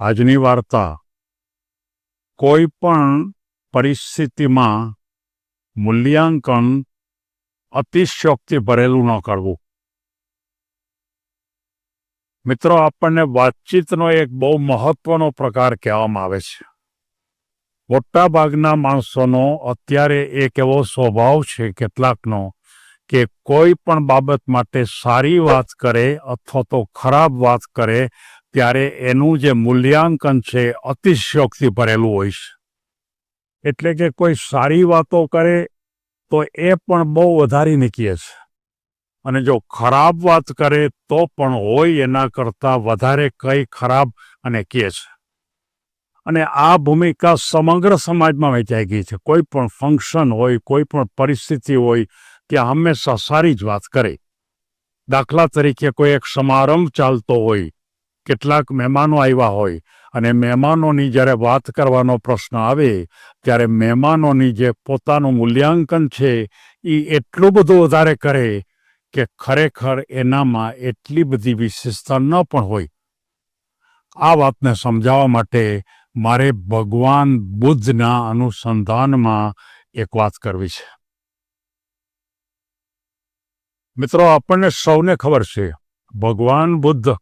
આજની વાર્તા. કોઈ પણ પરિસ્થિતિમાં મૂલ્યાંકન અતિશયોક્તિ ભરેલું ન કરવું. મિત્રો, આપણને વાતચીતનો એક બહુ મહત્વનો પ્રકાર કહેવામાં આવે છે. મોટા ભાગના માણસોનો અત્યારે એક એવો સ્વભાવ છે કેટલાકનો કે કોઈ પણ બાબત માટે સારી વાત કરે અથવા તો ખરાબ વાત કરે ત્યારે એનું જે મૂલ્યાંકન છે અતિશયોક્તિ ભરેલું હોય છે. એટલે કે કોઈ સારી વાતો કરે તો એ પણ બહુ વધારી કહે છે. અને જો ખરાબ વાત કરે તો પણ હોય એના કરતાં વધારે કંઈ ખરાબ અને કહે છે. અને આ ભૂમિકા સમગ્ર સમાજમાં વહેંચાઈ ગઈ છે. કોઈ પણ ફંક્શન હોય, કોઈ પણ પરિસ્થિતિ હોય ત્યાં હંમેશા સારી જ વાત કરે. દાખલા તરીકે કોઈ એક સમારંભ ચાલતો હોય કેટલાક મહેમાનો આવ્યા હોય અને મહેમાનોની જ્યારે વાત કરવાનો પ્રશ્ન આવે, ત્યારે મહેમાનોની જે પોતાનું મૂલ્યાંકન છે એ એટલું બધું વધારે કરે કે ખરેખર એનામાં એટલી બધી વિશેષતા ન પણ હોય. આ વાતને સમજાવવા માટે મારે ભગવાન બુદ્ધના અનુસંધાનમાં એક વાત કરવી છે. મિત્રો, આપણને સૌને ખબર છે, ભગવાન બુદ્ધ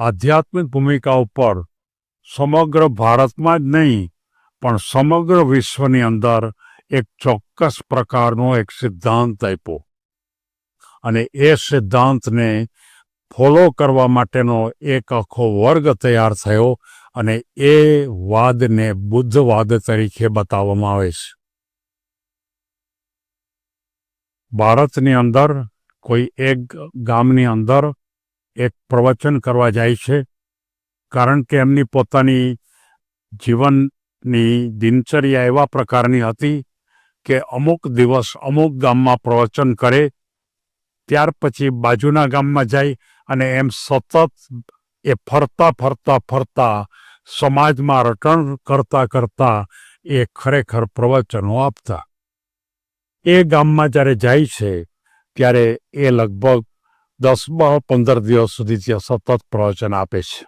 આધ્યાત્મિક ભૂમિકા ઉપર સમગ્ર ભારતમાં જ નહીં, પણ સમગ્ર વિશ્વની અંદર એક ચોક્કસ પ્રકારનો એક સિદ્ધાંત આપ્યો. અને એ સિદ્ધાંતને ફોલો કરવા માટેનો એક આખો વર્ગ તૈયાર થયો અને એ વાદને બુદ્ધવાદ તરીકે બતાવવામાં આવે છે. ભારતની અંદર કોઈ એક ગામની અંદર એક પ્રવચન કરવા જાય છે, કારણ કે એમની પોતાની જીવનની દિનચર્યા એવા પ્રકારની હતી કે અમુક દિવસ અમુક ગામમાં પ્રવચન કરે, ત્યાર પછી બાજુના ગામમાં જાય અને એમ સતત એ ફરતા ફરતા ફરતા સમાજમાં રટણ કરતા કરતા એ ખરેખર પ્રવચનો આપતા. એ ગામમાં જ્યારે જાય છે, ત્યારે એ લગભગ દસ પંદર દિવસ સુધી ત્યાં સતત પ્રવચન આપે છે.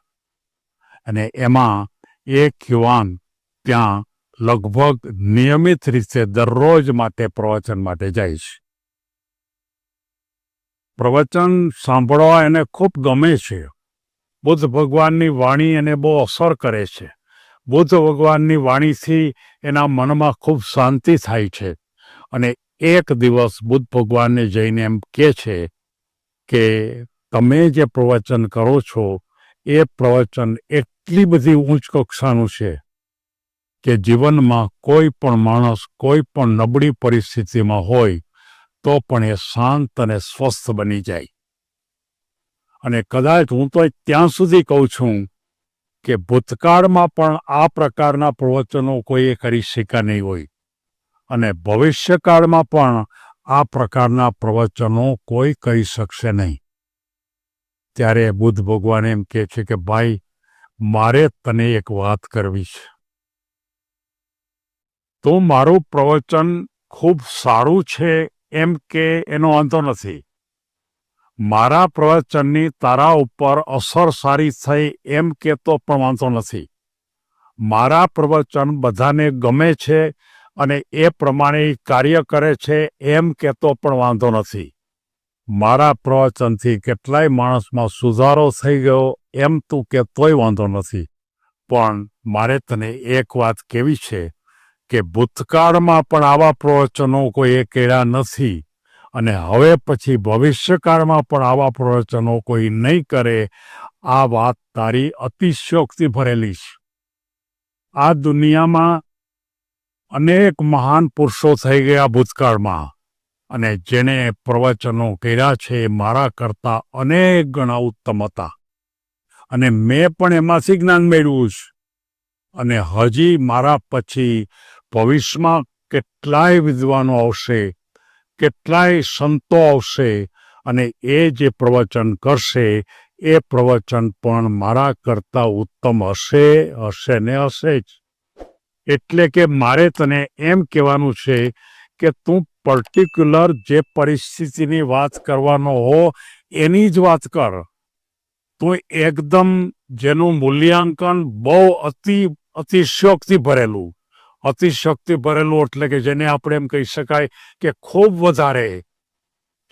અને એમાં એક યુવાન ત્યાં લગભગ નિયમિત રીતે દરરોજ માટે પ્રવચન માટે જાય છે. પ્રવચન સાંભળવા એને ખૂબ ગમે છે. બુદ્ધ ભગવાનની વાણી એને બહુ અસર કરે છે. બુદ્ધ ભગવાનની વાણીથી એના મનમાં ખૂબ શાંતિ થાય છે. અને એક દિવસ બુદ્ધ ભગવાનને જઈને એમ કહે છે કે તમે જે પ્રવચન કરો છો, એ પ્રવચન એટલી બધી ઊંચ કક્ષાનું છે કે જીવનમાં કોઈ પણ માણસ, કોઈ પણ નબળી પરિસ્થિતિમાં હોય, તો પણ એ શાંત અને સ્વસ્થ બની જાય. અને કદાચ હું તો ત્યાં સુધી કહું છું કે ભૂતકાળમાં પણ આ પ્રકારના પ્રવચનો કોઈએ કરી શક્યા નહીં હોય. અને ભવિષ્યકાળમાં પણ આ પ્રકારના પ્રવચનો કોઈ કરી શકશે નહીં. ત્યારે બુદ્ધ ભગવાન એમ કહે છે કે, ભાઈ, મારે તને એક વાત કરવી છે. તો મારું પ્રવચન ખૂબ સારું છે એમ કે એનો વાંધો નથી. મારા પ્રવચનની તારા ઉપર અસર સારી થઈ એમ કે તો પણ વાંધો નથી. મારા પ્રવચન બધાને ગમે છે અને એ પ્રમાણે કાર્ય કરે છે એમ કહેતો પણ વાંધો નથી. મારા પ્રવચનથી કેટલાય માણસમાં સુધારો થઈ ગયો એમ તું કહેતોય વાંધો નથી. પણ મારે તને એક વાત કેવી છે કે ભૂતકાળમાં પણ આવા પ્રવચનો કોઈએ કર્યા નથી અને હવે પછી ભવિષ્યકાળમાં પણ આવા પ્રવચનો કોઈ નહીં કરે, આ વાત તારી અતિશયોક્તિ ભરેલી છે. આ દુનિયામાં અનેક મહાન પુરુષો થઈ ગયા ભૂતકાળમાં અને જેણે પ્રવચનો કર્યા છે મારા કરતા અનેક ગણા ઉત્તમ હતા. અને મેં પણ એમાંથી જ્ઞાન મેળવ્યું છે. અને હજી મારા પછી ભવિષ્યમાં કેટલાય વિદ્વાનો આવશે, કેટલાય સંતો આવશે અને એ જે પ્રવચન કરશે, એ પ્રવચન પણ મારા કરતા ઉત્તમ હશે હશે ને હશે જ. એટલે કે મારે તને એમ કહેવાનું છે કે તું પર્ટિક્યુલર જે પરિસ્થિતિની વાત કરવાનો હો, એની જ વાત કર. તો એકદમ જેનું મૂલ્યાંકન બહુ અતિ અતિશયોક્તિ ભરેલું. અતિશક્તિ ભરેલું એટલે કે જેને આપણે એમ કહી શકાય કે ખૂબ વધારે.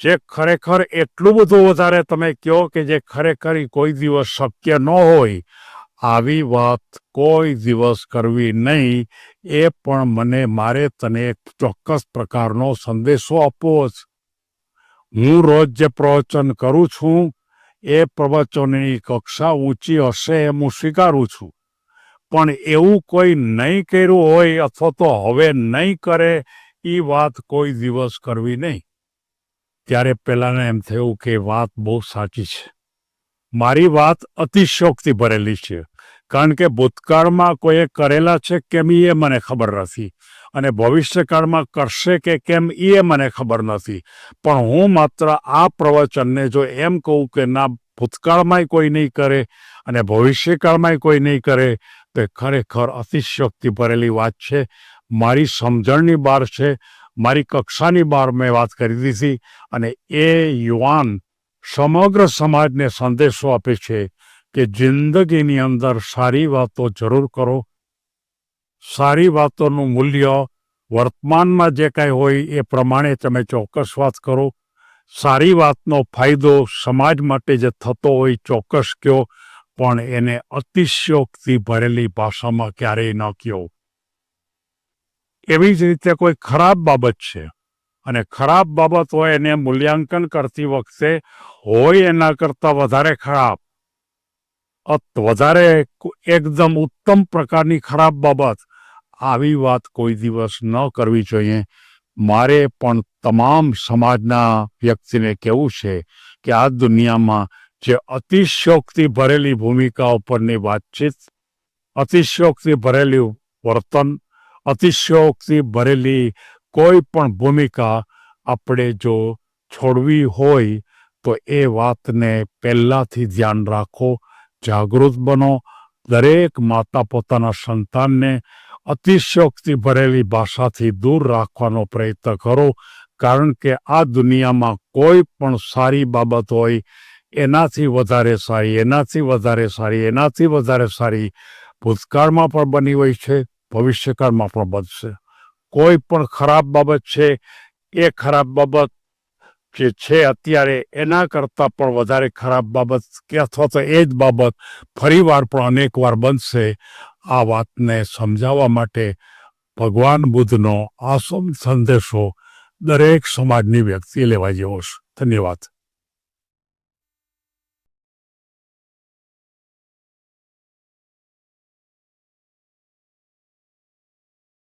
જે ખરેખર એટલું બધું વધારે તમે કહો કે જે ખરેખર કોઈ દિવસ શક્ય ન હોય. આવી વાત કોઈ દિવસ કરવી નહીં, એ પણ મને મારે તને એક ચોક્કસ પ્રકારનો સંદેશો આપવો જ. હું રોજ જે પ્રવચન કરું છું, એ પ્રવચનની કક્ષા ઊંચી હશે એમ હું સ્વીકારું છું. પણ એવું કોઈ નહીં કર્યું હોય અથવા તો હવે નહીં કરે એ વાત કોઈ દિવસ કરવી નહીં. ત્યારે પેલાને એમ થયું કે વાત બહુ સાચી છે. મારી વાત અતિશયોક્તિ ભરેલી છે. કારણ કે ભૂતકાળમાં કોઈએ કરેલા છે કેમ એ મને ખબર નથી. અને ભવિષ્યકાળમાં કરશે કે કેમ એ મને ખબર નથી. પણ હું માત્ર આ પ્રવચનને જો એમ કહું કે ના, ભૂતકાળમાંય કોઈ નહીં કરે અને ભવિષ્યકાળમાંય કોઈ નહીં કરે, તો ખરેખર અતિશયોક્તિ ભરેલી વાત છે. મારી સમજણની બહાર છે, મારી કક્ષાની બહાર મેં વાત કરી દીધી. અને એ યુવાન સમગ્ર સમાજને સંદેશો આપે છે કે જિંદગીની અંદર સારી વાતો જરૂર કરો. સારી વાતોનું મૂલ્ય વર્તમાનમાં જે કાંઈ હોય એ પ્રમાણે તમે ચોક્કસ વાત કરો. સારી વાતનો ફાયદો સમાજ માટે જે થતો હોય ચોક્કસ કયો, પણ એને અતિશયોક્તિ ભરેલી ભાષામાં ક્યારેય ન કહો એવી જ રીતે કોઈ ખરાબ બાબત છે અને ખરાબ બાબત હોય એને મૂલ્યાંકન કરતી વખતે હોય એના કરતાં વધારે ખરાબ. વધારે એકદમ ઉત્તમ પ્રકારની ખરાબ બાબત. આવી વાત કોઈ દિવસ ન કરવી જોઈએ. મારે પણ તમામ સમાજના વ્યક્તિને કહેવું છે કે આ દુનિયામાં જે અતિશયોક્તિ ભરેલી ભૂમિકા ઉપરની વાતચીત, અતિશયોક્તિ ભરેલી વર્તન, અતિશયોક્તિ ભરેલી કોઈ પણ ભૂમિકા આપણે જો છોડવી હોય તો એ વાતને પહેલાંથી ધ્યાન રાખો. જાગૃત બનો. દરેક માતા પોતાના સંતાનને અતિશયોક્તિ ભરેલી ભાષાથી દૂર રાખવાનો પ્રયત્ન કરો. કારણ કે આ દુનિયામાં કોઈ પણ સારી બાબત હોય, એનાથી વધારે સારી, એનાથી વધારે સારી, એનાથી વધારે સારી, ભૂતકાળમાં પણ બની હોય છે, ભવિષ્યકાળમાં પણ બનશે. કોઈ પણ ખરાબ બાબત છે, એ ખરાબ બાબત જે છે અત્યારે, એના કરતાં પણ વધારે ખરાબ બાબત કે અથવા તો એ જ બાબત ફરીવાર પણ અનેક વાર બનશે. આ વાતને સમજાવવા માટે ભગવાન બુદ્ધનો આ સંદેશો દરેક સમાજની વ્યક્તિ લેવા જેવો છે ધન્યવાદ.